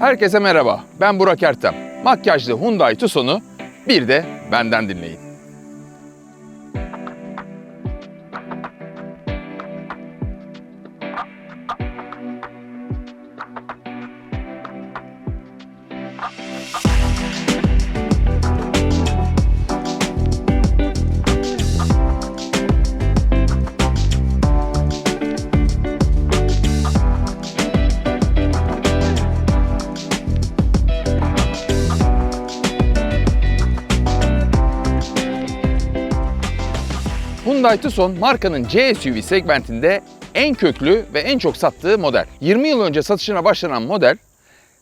Herkese merhaba, ben Burak Ertem. Makyajlı Hyundai Tucson'u bir de benden dinleyin. Hyundai Tucson markanın C SUV segmentinde en köklü ve en çok sattığı model. 20 yıl önce satışına başlanan model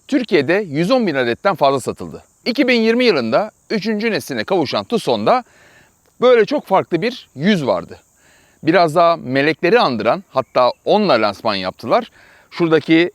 Türkiye'de 110 bin adetten fazla satıldı. 2020 yılında 3. nesline kavuşan Tucson'da böyle çok farklı bir yüz vardı. Biraz daha melekleri andıran hatta onunla lansman yaptılar. Şuradaki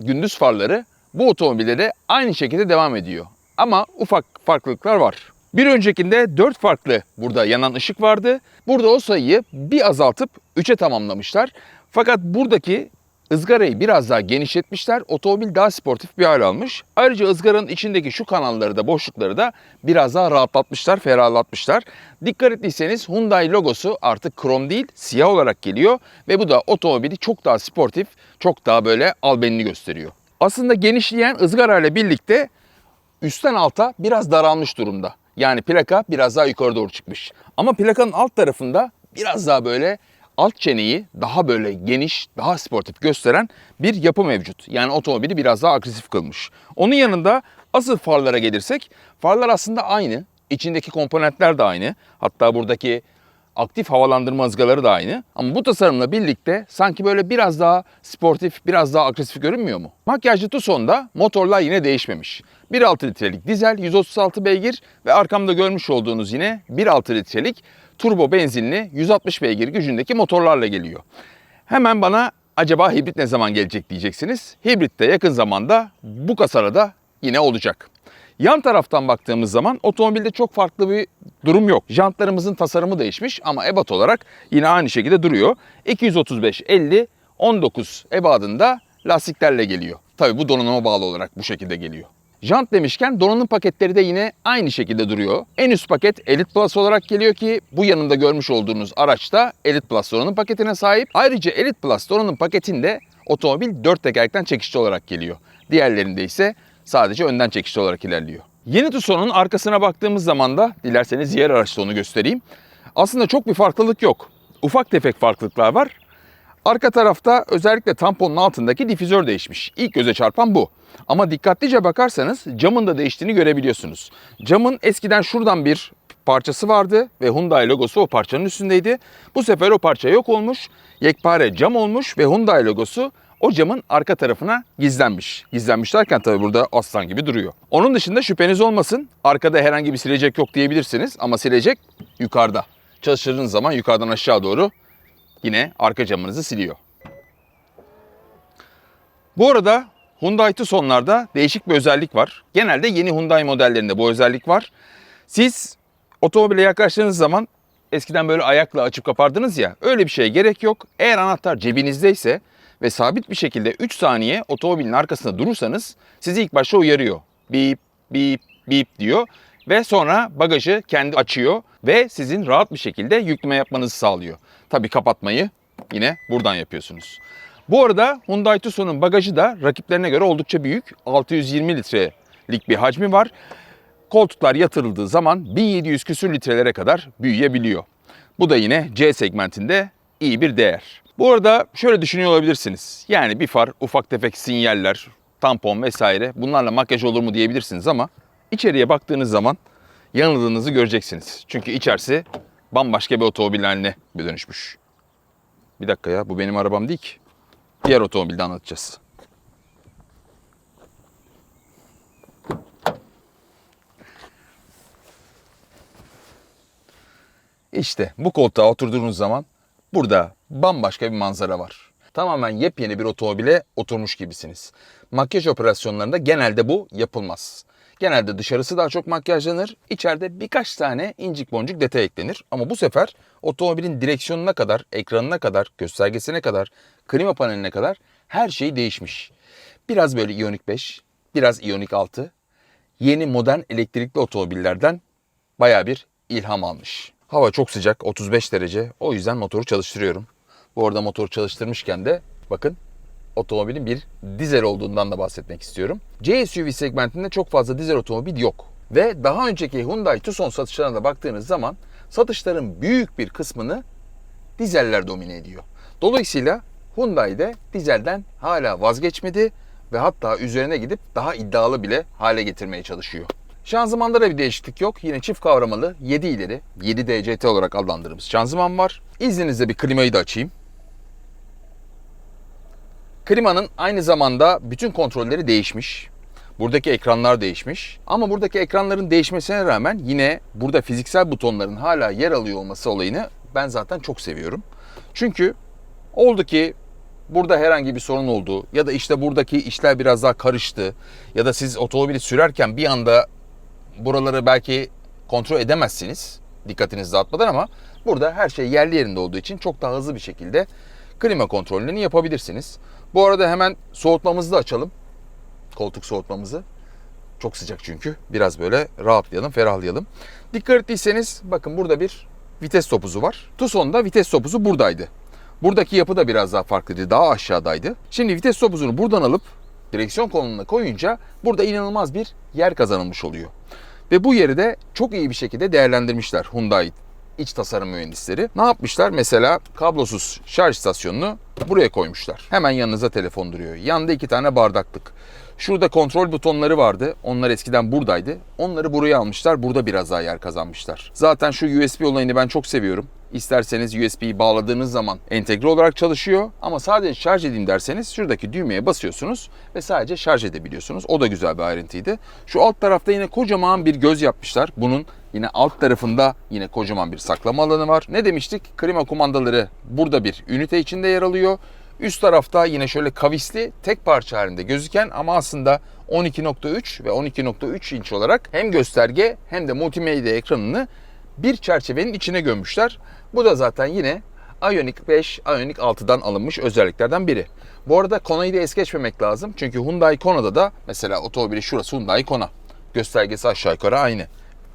gündüz farları bu otomobillere aynı şekilde devam ediyor. Ama ufak farklılıklar var. Bir öncekinde 4 farklı burada yanan ışık vardı. Burada o sayıyı bir azaltıp 3'e tamamlamışlar. Fakat buradaki ızgarayı biraz daha genişletmişler. Otomobil daha sportif bir hal almış. Ayrıca ızgaranın içindeki şu kanalları da boşlukları da biraz daha rahatlatmışlar, ferahlatmışlar. Dikkat ettiyseniz Hyundai logosu artık krom değil siyah olarak geliyor. Ve bu da otomobili çok daha sportif, çok daha böyle albenili gösteriyor. Aslında genişleyen ızgara ile birlikte üstten alta biraz daralmış durumda. Yani plaka biraz daha yukarı doğru çıkmış. Ama plakanın alt tarafında biraz daha böyle alt çeneyi daha böyle geniş, daha sportif gösteren bir yapı mevcut. Yani otomobili biraz daha agresif kılmış. Onun yanında asıl farlara gelirsek farlar aslında aynı. İçindeki komponentler de aynı. Hatta buradaki aktif havalandırma ızgaları da aynı. Ama bu tasarımla birlikte sanki böyle biraz daha sportif, biraz daha agresif görünmüyor mu? Makyajlı Tucson'da motorlar yine değişmemiş. 1.6 litrelik dizel, 136 beygir ve arkamda görmüş olduğunuz yine 1.6 litrelik turbo benzinli 160 beygir gücündeki motorlarla geliyor. Hemen bana acaba hibrit ne zaman gelecek diyeceksiniz. Hibrit de yakın zamanda bu kasarada yine olacak. Yan taraftan baktığımız zaman otomobilde çok farklı bir durum yok. Jantlarımızın tasarımı değişmiş ama ebat olarak yine aynı şekilde duruyor. 235 50 19 ebadında lastiklerle geliyor. Tabii bu donanıma bağlı olarak bu şekilde geliyor. Jant demişken donanım paketleri de yine aynı şekilde duruyor. En üst paket Elite Plus olarak geliyor ki bu yanında görmüş olduğunuz araçta Elite Plus donanım paketine sahip. Ayrıca Elite Plus donanım paketinde otomobil 4 tekerlekten çekişli olarak geliyor. Diğerlerinde ise sadece önden çekişli olarak ilerliyor. Yeni Tucson'un arkasına baktığımız zaman da dilerseniz diğer araçta onu göstereyim. Aslında çok bir farklılık yok. Ufak tefek farklılıklar var. Arka tarafta özellikle tamponun altındaki difüzör değişmiş. İlk göze çarpan bu. Ama dikkatlice bakarsanız camın da değiştiğini görebiliyorsunuz. Camın eskiden şuradan bir parçası vardı ve Hyundai logosu o parçanın üstündeydi. Bu sefer o parça yok olmuş, yekpare cam olmuş ve Hyundai logosu o camın arka tarafına gizlenmiş. Gizlenmiş derken tabii burada aslan gibi duruyor. Onun dışında şüpheniz olmasın arkada herhangi bir silecek yok diyebilirsiniz ama silecek yukarıda. Çalıştırdığınız zaman yukarıdan aşağı doğru yine arka camınızı siliyor. Bu arada Hyundai Tucson'larda değişik bir özellik var. Genelde yeni Hyundai modellerinde bu özellik var. Siz otomobile yaklaştığınız zaman eskiden böyle ayakla açıp kapardınız ya öyle bir şeye gerek yok. Eğer anahtar cebinizdeyse ve sabit bir şekilde 3 saniye otomobilin arkasında durursanız sizi ilk başta uyarıyor. Bip bip bip diyor ve sonra bagajı kendi açıyor ve sizin rahat bir şekilde yükleme yapmanızı sağlıyor. Tabi kapatmayı yine buradan yapıyorsunuz. Bu arada Hyundai Tucson'un bagajı da rakiplerine göre oldukça büyük. 620 litrelik bir hacmi var. Koltuklar yatırıldığı zaman 1700 küsür litrelere kadar büyüyebiliyor. Bu da yine C segmentinde iyi bir değer. Bu arada şöyle düşünüyor olabilirsiniz. Yani bir far, ufak tefek sinyaller, tampon vesaire bunlarla makyaj olur mu diyebilirsiniz ama içeriye baktığınız zaman yanıldığınızı göreceksiniz. Çünkü içerisi bambaşka bir otomobil haline dönüşmüş. Bir dakika ya bu benim arabam değil ki. Diğer otomobilde anlatacağız. İşte bu koltuğa oturduğunuz zaman burada bambaşka bir manzara var. Tamamen yepyeni bir otomobile oturmuş gibisiniz. Makyaj operasyonlarında genelde bu yapılmaz. Genelde dışarısı daha çok makyajlanır, içeride birkaç tane incik boncuk detay eklenir. Ama bu sefer otomobilin direksiyonuna kadar, ekranına kadar, göstergesine kadar, klima paneline kadar her şey değişmiş. Biraz böyle Ioniq 5, biraz Ioniq 6 yeni modern elektrikli otomobillerden baya bir ilham almış. Hava çok sıcak 35 derece o yüzden motoru çalıştırıyorum. Bu arada motoru çalıştırmışken de bakın otomobilin bir dizel olduğundan da bahsetmek istiyorum. C SUV segmentinde çok fazla dizel otomobil yok. Ve daha önceki Hyundai Tucson satışlarına da baktığınız zaman satışların büyük bir kısmını dizeller domine ediyor. Dolayısıyla Hyundai de dizelden hala vazgeçmedi ve hatta üzerine gidip daha iddialı bile hale getirmeye çalışıyor. Şanzımanda da bir değişiklik yok. Yine çift kavramalı 7 ileri, 7 DCT olarak adlandırdığımız şanzıman var. İzninizle bir klimayı da açayım. Klimanın aynı zamanda bütün kontrolleri değişmiş. Buradaki ekranlar değişmiş. Ama buradaki ekranların değişmesine rağmen yine burada fiziksel butonların hala yer alıyor olması olayını ben zaten çok seviyorum. Çünkü oldu ki burada herhangi bir sorun oldu ya da işte buradaki işler biraz daha karıştı ya da siz otomobili sürerken bir anda buraları belki kontrol edemezsiniz dikkatinizi dağıtmadan ama burada her şey yerli yerinde olduğu için çok daha hızlı bir şekilde klima kontrollerini yapabilirsiniz. Bu arada hemen soğutmamızı da açalım. Koltuk soğutmamızı. Çok sıcak çünkü. Biraz böyle rahatlayalım, ferahlayalım. Dikkat ettiyseniz bakın burada bir vites topuzu var. Tucson'da vites topuzu buradaydı. Buradaki yapı da biraz daha farklıydı. Daha aşağıdaydı. Şimdi vites topuzunu buradan alıp direksiyon koluna koyunca burada inanılmaz bir yer kazanılmış oluyor. Ve bu yeri de çok iyi bir şekilde değerlendirmişler Hyundai iç tasarım mühendisleri. Ne yapmışlar? Mesela kablosuz şarj istasyonunu buraya koymuşlar. Hemen yanınıza telefon duruyor. Yanında iki tane bardaklık. Şurada kontrol butonları vardı. Onlar eskiden buradaydı. Onları buraya almışlar. Burada biraz daha yer kazanmışlar. Zaten şu USB olayını ben çok seviyorum. İsterseniz USB'yi bağladığınız zaman entegre olarak çalışıyor. Ama sadece şarj edeyim derseniz şuradaki düğmeye basıyorsunuz ve sadece şarj edebiliyorsunuz. O da güzel bir ayrıntıydı. Şu alt tarafta yine kocaman bir göz yapmışlar. Bunun yine alt tarafında yine kocaman bir saklama alanı var. Ne demiştik? Klima kumandaları burada bir ünite içinde yer alıyor. Üst tarafta yine şöyle kavisli tek parça halinde gözüken ama aslında 12.3 ve 12.3 inç olarak hem gösterge hem de multimedya ekranını bir çerçevenin içine gömmüşler. Bu da zaten yine Ioniq 5, Ioniq 6'dan alınmış özelliklerden biri. Bu arada Kona'yı da es geçmemek lazım. Çünkü Hyundai Kona'da da mesela otomobili şurası Hyundai Kona. Göstergesi aşağı yukarı aynı.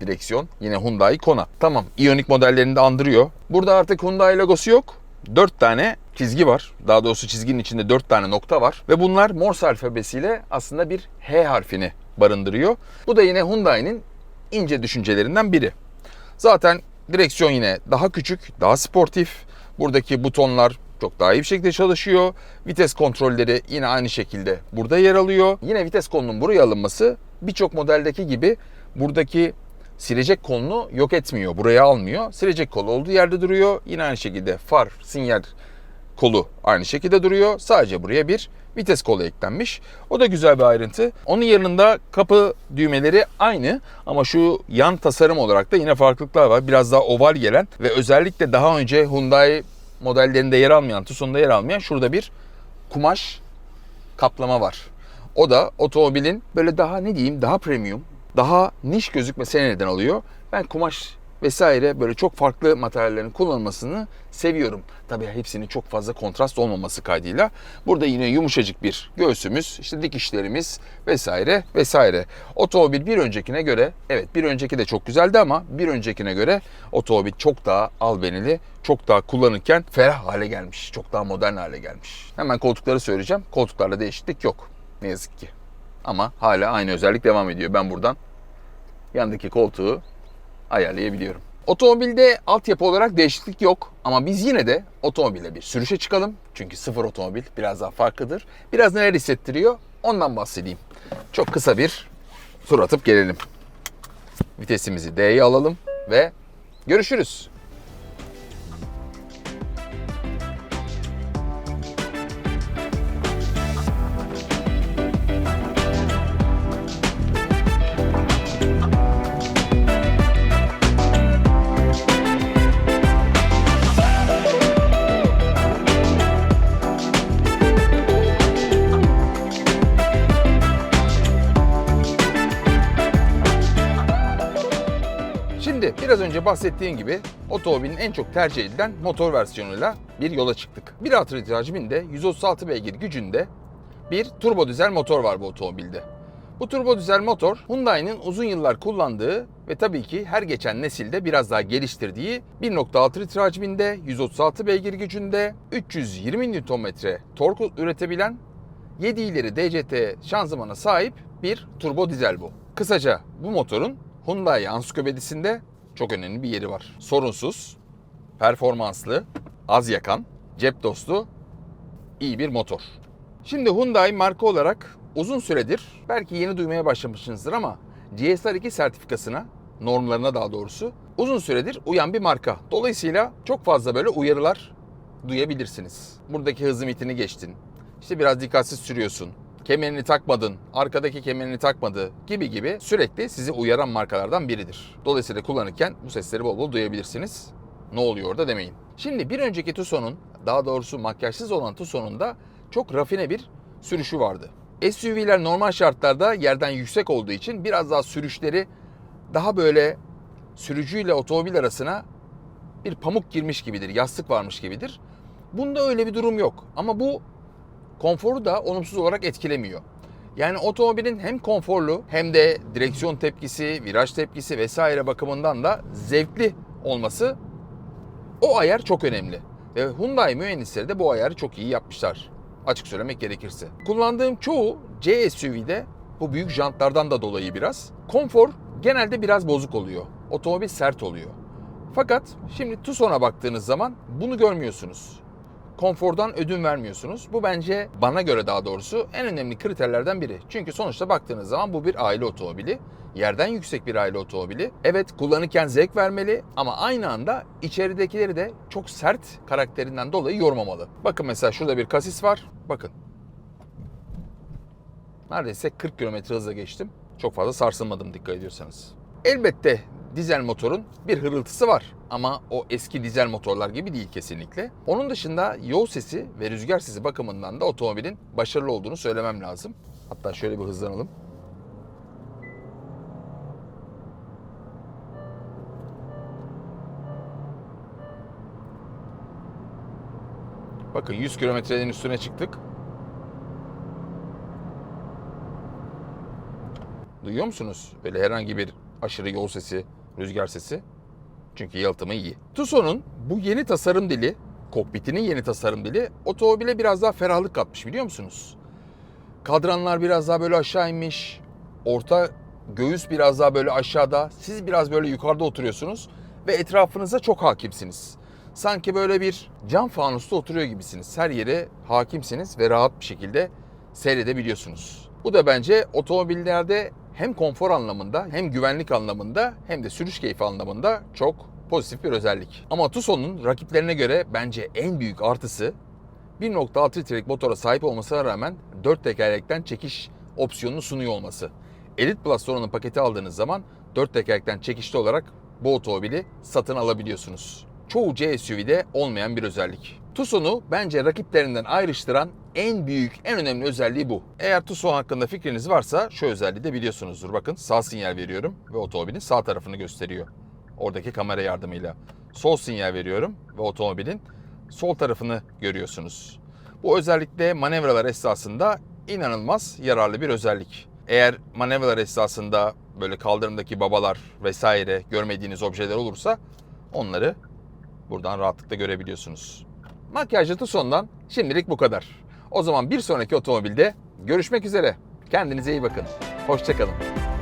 Direksiyon yine Hyundai Kona. Tamam Ioniq modellerini de andırıyor. Burada artık Hyundai logosu yok. 4 tane çizgi var. Daha doğrusu çizginin içinde 4 tane nokta var. Ve bunlar Morse alfabesiyle aslında bir H harfini barındırıyor. Bu da yine Hyundai'nin ince düşüncelerinden biri. Zaten direksiyon yine daha küçük, daha sportif. Buradaki butonlar çok daha iyi bir şekilde çalışıyor. Vites kontrolleri yine aynı şekilde burada yer alıyor. Yine vites kolunun buraya alınması birçok modeldeki gibi buradaki silecek kolunu yok etmiyor. Buraya almıyor. Silecek kolu olduğu yerde duruyor. Yine aynı şekilde far, sinyal kolu aynı şekilde duruyor. Sadece buraya bir vites kolu eklenmiş. O da güzel bir ayrıntı. Onun yanında kapı düğmeleri aynı ama şu yan tasarım olarak da yine farklılıklar var. Biraz daha oval gelen ve özellikle daha önce Hyundai modellerinde yer almayan, Tucson'da yer almayan şurada bir kumaş kaplama var. O da otomobilin böyle daha ne diyeyim daha premium, daha niş gözükmesine neden oluyor. Ben kumaş vesaire böyle çok farklı materyallerin kullanılmasını seviyorum. Tabii hepsinin çok fazla kontrast olmaması kaydıyla. Burada yine yumuşacık bir göğsümüz, işte dikişlerimiz vesaire vesaire. Otomobil bir öncekine göre evet bir önceki de çok güzeldi ama bir öncekine göre otomobil çok daha albenili, çok daha kullanırken ferah hale gelmiş. Çok daha modern hale gelmiş. Hemen koltukları söyleyeceğim. Koltuklarda değişiklik yok. Ne yazık ki. Ama hala aynı özellik devam ediyor. Ben buradan yandaki koltuğu ayarlayabiliyorum. Otomobilde altyapı olarak değişiklik yok ama biz yine de otomobile bir sürüşe çıkalım. Çünkü sıfır otomobil biraz daha farklıdır. Biraz neler hissettiriyor ondan bahsedeyim. Çok kısa bir tur atıp gelelim. Vitesimizi D'ye alalım ve görüşürüz. Önce bahsettiğim gibi otomobilin en çok tercih edilen motor versiyonuyla bir yola çıktık. 1.6 litre hacminde 136 beygir gücünde bir turbo dizel motor var bu otomobilde. Bu turbo dizel motor Hyundai'nin uzun yıllar kullandığı ve tabii ki her geçen nesilde biraz daha geliştirdiği 1.6 litre hacminde, 136 beygir gücünde, 320 Nm tork üretebilen 7 ileri DCT şanzımana sahip bir turbo dizel bu. Kısaca bu motorun Hyundai ansiklopedisinde çok önemli bir yeri var. Sorunsuz, performanslı, az yakan, cep dostu, iyi bir motor. Şimdi Hyundai marka olarak uzun süredir belki yeni duymaya başlamışsınızdır ama GSR2 sertifikasına, normlarına daha doğrusu uzun süredir uyan bir marka. Dolayısıyla çok fazla böyle uyarılar duyabilirsiniz. Buradaki hız limitini geçtin. İşte biraz dikkatsiz sürüyorsun. Kemerini takmadın, arkadaki kemerini takmadı gibi gibi sürekli sizi uyaran markalardan biridir. Dolayısıyla kullanırken bu sesleri bol bol duyabilirsiniz. Ne oluyor orada demeyin. Şimdi bir önceki Tucson'un, daha doğrusu makyajsız olan Tucson'un da çok rafine bir sürüşü vardı. SUV'ler normal şartlarda yerden yüksek olduğu için biraz daha sürüşleri daha böyle sürücüyle otomobil arasına bir pamuk girmiş gibidir, yastık varmış gibidir. Bunda öyle bir durum yok. Ama bu konforu da olumsuz olarak etkilemiyor. Yani otomobilin hem konforlu hem de direksiyon tepkisi, viraj tepkisi vesaire bakımından da zevkli olması o ayar çok önemli. Ve Hyundai mühendisleri de bu ayarı çok iyi yapmışlar. Açık söylemek gerekirse. Kullandığım çoğu C SUV'de bu büyük jantlardan da dolayı biraz konfor genelde biraz bozuk oluyor. Otomobil sert oluyor. Fakat şimdi Tucson'a baktığınız zaman bunu görmüyorsunuz. Konfordan ödün vermiyorsunuz. Bu bence bana göre daha doğrusu en önemli kriterlerden biri. Çünkü sonuçta baktığınız zaman bu bir aile otomobili. Yerden yüksek bir aile otomobili. Evet kullanırken zevk vermeli ama aynı anda içeridekileri de çok sert karakterinden dolayı yormamalı. Bakın mesela şurada bir kasis var. Bakın. Neredeyse 40 km hızla geçtim. Çok fazla sarsılmadım dikkat ediyorsanız. Elbette dizel motorun bir hırıltısı var ama o eski dizel motorlar gibi değil kesinlikle. Onun dışında yol sesi ve rüzgar sesi bakımından da otomobilin başarılı olduğunu söylemem lazım. Hatta şöyle bir hızlanalım. Bakın 100 kilometrenin üstüne çıktık. Duyuyor musunuz? Böyle herhangi bir aşırı yol sesi, rüzgar sesi. Çünkü yalıtımı iyi. Tucson'un bu yeni tasarım dili, kokpitinin yeni tasarım dili otomobile biraz daha ferahlık katmış biliyor musunuz? Kadranlar biraz daha böyle aşağı inmiş. Orta göğüs biraz daha böyle aşağıda. Siz biraz böyle yukarıda oturuyorsunuz ve etrafınıza çok hakimsiniz. Sanki böyle bir cam fanusta oturuyor gibisiniz. Her yere hakimsiniz ve rahat bir şekilde seyredebiliyorsunuz. Bu da bence otomobillerde hem konfor anlamında hem güvenlik anlamında hem de sürüş keyfi anlamında çok pozitif bir özellik. Ama Tucson'un rakiplerine göre bence en büyük artısı 1.6 litrelik motora sahip olmasına rağmen 4 tekerlekten çekiş opsiyonunu sunuyor olması. Elite Plus donanım paketi aldığınız zaman 4 tekerlekten çekişli olarak bu otomobili satın alabiliyorsunuz. Çoğu C SUV'de olmayan bir özellik. Tucson'u bence rakiplerinden ayrıştıran en büyük, en önemli özelliği bu. Eğer Tucson hakkında fikriniz varsa şu özelliği de biliyorsunuzdur. Bakın sağ sinyal veriyorum ve otomobilin sağ tarafını gösteriyor. Oradaki kamera yardımıyla. Sol sinyal veriyorum ve otomobilin sol tarafını görüyorsunuz. Bu özellikle manevralar esnasında inanılmaz yararlı bir özellik. Eğer manevralar esnasında böyle kaldırımdaki babalar vesaire görmediğiniz objeler olursa onları buradan rahatlıkla görebiliyorsunuz. Makyajlı Tucson'dan şimdilik bu kadar. O zaman bir sonraki otomobilde görüşmek üzere. Kendinize iyi bakın. Hoşçakalın.